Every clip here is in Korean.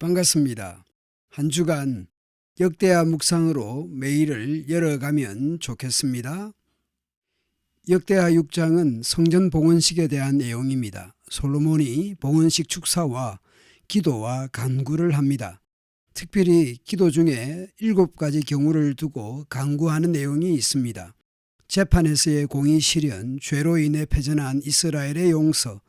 반갑습니다. 한 주간 역대하 묵상으로 매일을 열어가면 좋겠습니다. 역대하 6장은 성전 봉헌식에 대한 내용입니다. 솔로몬이 봉헌식 축사와 기도와 간구를 합니다. 특별히 기도 중에 일곱 가지 경우를 두고 간구하는 내용이 있습니다. 재판에서의 공의 실현, 죄로 인해 패전한 이스라엘의 용서,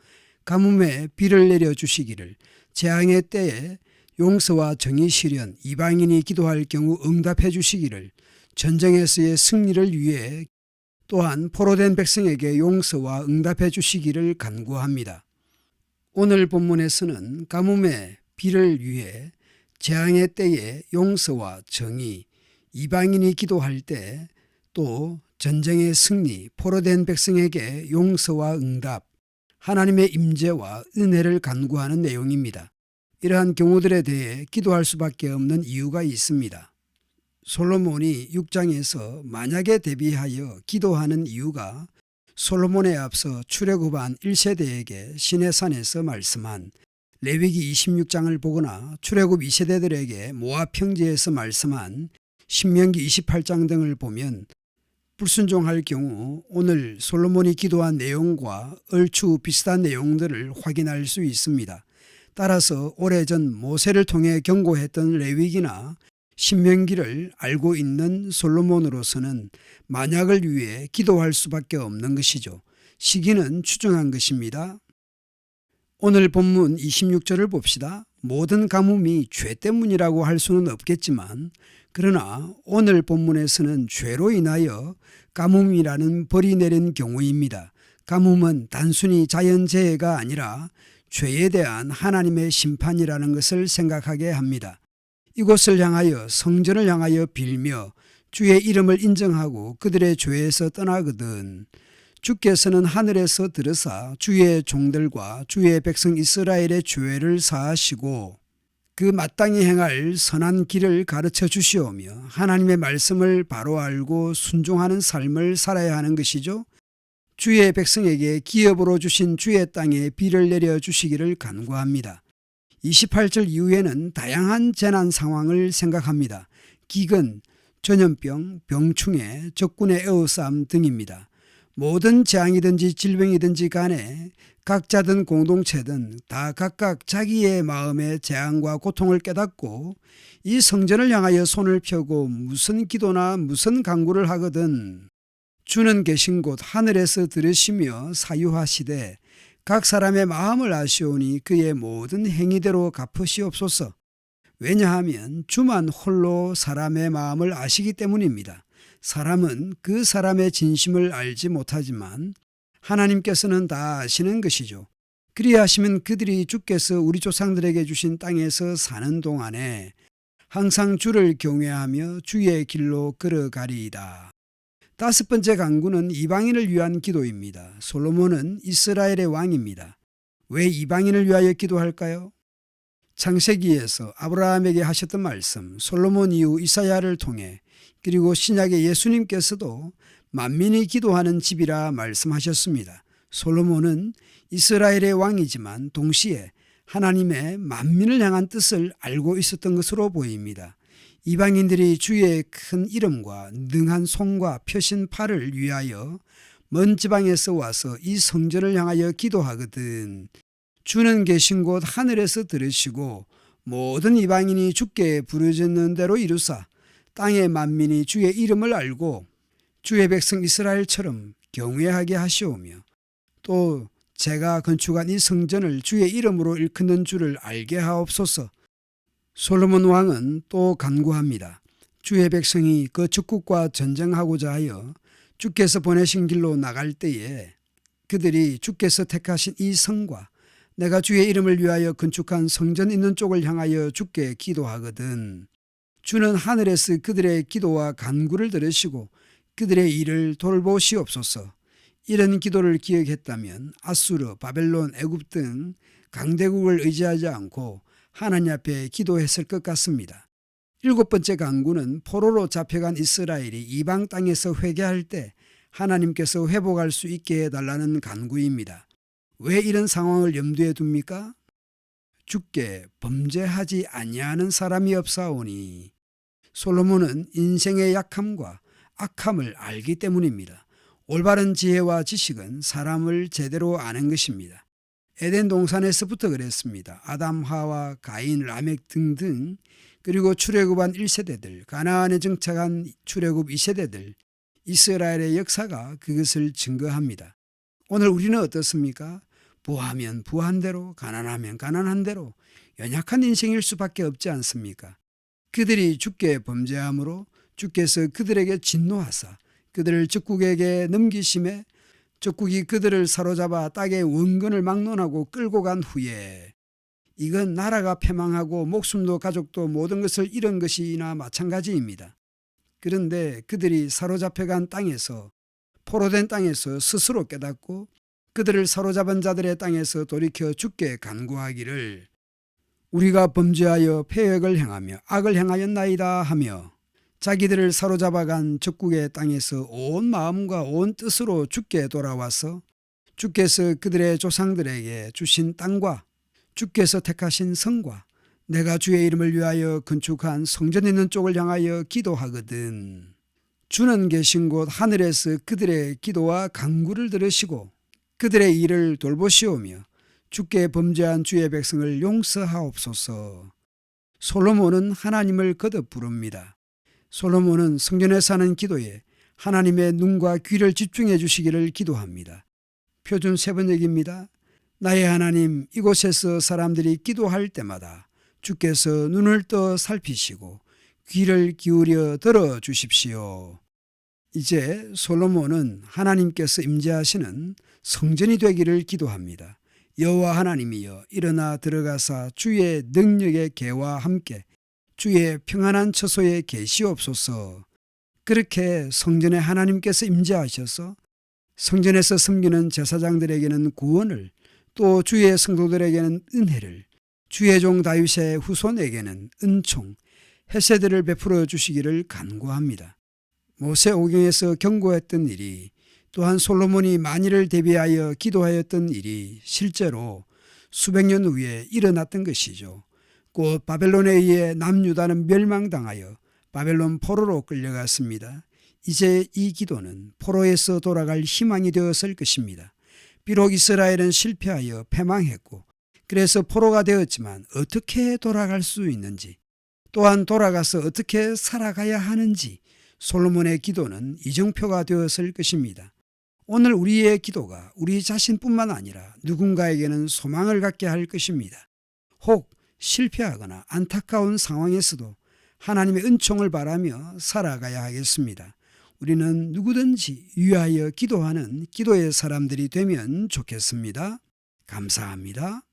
가뭄에 비를 내려 주시기를, 재앙의 때에 용서와 정의 실현, 이방인이 기도할 경우 응답해 주시기를, 전쟁에서의 승리를 위해 또한 포로된 백성에게 용서와 응답해 주시기를 간구합니다. 오늘 본문에서는 가뭄에 비를 위해 재앙의 때에 용서와 정의, 이방인이 기도할 때 또 전쟁의 승리, 포로된 백성에게 용서와 응답, 하나님의 임재와 은혜를 간구하는 내용입니다. 이러한 경우들에 대해 기도할 수밖에 없는 이유가 있습니다. 솔로몬이 6장에서 만약에 대비하여 기도하는 이유가 솔로몬에 앞서 출애굽한 1세대에게 시내산에서 말씀한 레위기 26장을 보거나 출애굽 2세대들에게 모압 평지에서 말씀한 신명기 28장 등을 보면 불순종할 경우 오늘 솔로몬이 기도한 내용과 얼추 비슷한 내용들을 확인할 수 있습니다. 따라서 오래전 모세를 통해 경고했던 레위기나 신명기를 알고 있는 솔로몬으로서는 만약을 위해 기도할 수밖에 없는 것이죠. 시기는 추정한 것입니다. 오늘 본문 26절을 봅시다. 모든 가뭄이 죄 때문이라고 할 수는 없겠지만 그러나 오늘 본문에서는 죄로 인하여 가뭄이라는 벌이 내린 경우입니다. 가뭄은 단순히 자연재해가 아니라 죄에 대한 하나님의 심판이라는 것을 생각하게 합니다. 이곳을 향하여 성전을 향하여 빌며 주의 이름을 인정하고 그들의 죄에서 떠나거든 주께서는 하늘에서 들으사 주의 종들과 주의 백성 이스라엘의 죄를 사하시고 그 마땅히 행할 선한 길을 가르쳐 주시오며 하나님의 말씀을 바로 알고 순종하는 삶을 살아야 하는 것이죠. 주의 백성에게 기업으로 주신 주의 땅에 비를 내려 주시기를 간구합니다. 28절 이후에는 다양한 재난 상황을 생각합니다. 기근, 전염병, 병충해, 적군의 에워싸움 등입니다. 모든 재앙이든지 질병이든지 간에 각자든 공동체든 다 각각 자기의 마음의 재앙과 고통을 깨닫고 이 성전을 향하여 손을 펴고 무슨 기도나 무슨 강구를 하거든 주는 계신 곳 하늘에서 들으시며 사유하시되 각 사람의 마음을 아시오니 그의 모든 행위대로 갚으시옵소서. 왜냐하면 주만 홀로 사람의 마음을 아시기 때문입니다. 사람은 그 사람의 진심을 알지 못하지만 하나님께서는 다 아시는 것이죠. 그리하시면 그들이 주께서 우리 조상들에게 주신 땅에서 사는 동안에 항상 주를 경외하며 주의 길로 걸어가리이다. 다섯 번째 강구는 이방인을 위한 기도입니다. 솔로몬은 이스라엘의 왕입니다. 왜 이방인을 위하여 기도할까요? 창세기에서 아브라함에게 하셨던 말씀, 솔로몬 이후 이사야를 통해 그리고 신약의 예수님께서도 만민이 기도하는 집이라 말씀하셨습니다. 솔로몬은 이스라엘의 왕이지만 동시에 하나님의 만민을 향한 뜻을 알고 있었던 것으로 보입니다. 이방인들이 주의 큰 이름과 능한 손과 펴신 팔을 위하여 먼 지방에서 와서 이 성전을 향하여 기도하거든. 주는 계신 곳 하늘에서 들으시고 모든 이방인이 주께 부르짖는 대로 이루사 땅의 만민이 주의 이름을 알고 주의 백성 이스라엘처럼 경외하게 하시오며 또 제가 건축한 이 성전을 주의 이름으로 일컫는 줄을 알게 하옵소서. 솔로몬 왕은 또 간구합니다. 주의 백성이 그 적국과 전쟁하고자 하여 주께서 보내신 길로 나갈 때에 그들이 주께서 택하신 이 성과 내가 주의 이름을 위하여 건축한 성전 있는 쪽을 향하여 주께 기도하거든. 주는 하늘에서 그들의 기도와 간구를 들으시고 그들의 일을 돌보시옵소서. 이런 기도를 기억했다면 아수르, 바벨론, 애굽 등 강대국을 의지하지 않고 하나님 앞에 기도했을 것 같습니다. 일곱 번째 강구는 포로로 잡혀간 이스라엘이 이방 땅에서 회개할 때 하나님께서 회복할 수 있게 해달라는 간구입니다. 왜 이런 상황을 염두에 둡니까? 주께 범죄하지 아니하는 사람이 없사오니 솔로몬은 인생의 약함과 악함을 알기 때문입니다. 올바른 지혜와 지식은 사람을 제대로 아는 것입니다. 에덴 동산에서부터 그랬습니다. 아담, 하와, 가인, 라멕 등등 그리고 출애굽한 1세대들, 가나안에 정착한 출애굽 2세대들, 이스라엘의 역사가 그것을 증거합니다. 오늘 우리는 어떻습니까? 부하면 부한 대로, 가난하면 가난한 대로 연약한 인생일 수밖에 없지 않습니까? 그들이 주께 범죄함으로 주께서 그들에게 진노하사 그들을 적국에게 넘기심에 적국이 그들을 사로잡아 땅의 원근을 막론하고 끌고 간 후에 이건 나라가 패망하고 목숨도 가족도 모든 것을 잃은 것이나 마찬가지입니다. 그런데 그들이 사로잡혀간 땅에서 포로된 땅에서 스스로 깨닫고 그들을 사로잡은 자들의 땅에서 돌이켜 죽게 간구하기를 우리가 범죄하여 폐역을 행하며 악을 행하였나이다 하며 자기들을 사로잡아간 적국의 땅에서 온 마음과 온 뜻으로 죽게 돌아와서 주께서 그들의 조상들에게 주신 땅과 주께서 택하신 성과 내가 주의 이름을 위하여 건축한 성전 있는 쪽을 향하여 기도하거든. 주는 계신 곳 하늘에서 그들의 기도와 간구를 들으시고 그들의 일을 돌보시오며 주께 범죄한 주의 백성을 용서하옵소서. 솔로몬은 하나님을 거듭 부릅니다. 솔로몬은 성전에 사는 기도에 하나님의 눈과 귀를 집중해 주시기를 기도합니다. 표준 세 번역입니다. 나의 하나님 이곳에서 사람들이 기도할 때마다 주께서 눈을 떠 살피시고 귀를 기울여 들어 주십시오. 이제 솔로몬은 하나님께서 임재하시는 성전이 되기를 기도합니다. 여호와 하나님이여 일어나 들어가사 주의 능력의 개와 함께 주의 평안한 처소에 계시옵소서. 그렇게 성전에 하나님께서 임재하셔서 성전에서 섬기는 제사장들에게는 구원을 또 주의 성도들에게는 은혜를 주의 종 다윗의 후손에게는 은총, 해세들을 베풀어 주시기를 간구합니다. 모세 오경에서 경고했던 일이 또한 솔로몬이 만일을 대비하여 기도하였던 일이 실제로 수백 년 후에 일어났던 것이죠. 곧 바벨론에 의해 남유다는 멸망당하여 바벨론 포로로 끌려갔습니다. 이제 이 기도는 포로에서 돌아갈 희망이 되었을 것입니다. 비록 이스라엘은 실패하여 패망했고 그래서 포로가 되었지만 어떻게 돌아갈 수 있는지 또한 돌아가서 어떻게 살아가야 하는지 솔로몬의 기도는 이정표가 되었을 것입니다. 오늘 우리의 기도가 우리 자신뿐만 아니라 누군가에게는 소망을 갖게 할 것입니다. 혹 실패하거나 안타까운 상황에서도 하나님의 은총을 바라며 살아가야 하겠습니다. 우리는 누구든지 위하여 기도하는 기도의 사람들이 되면 좋겠습니다. 감사합니다.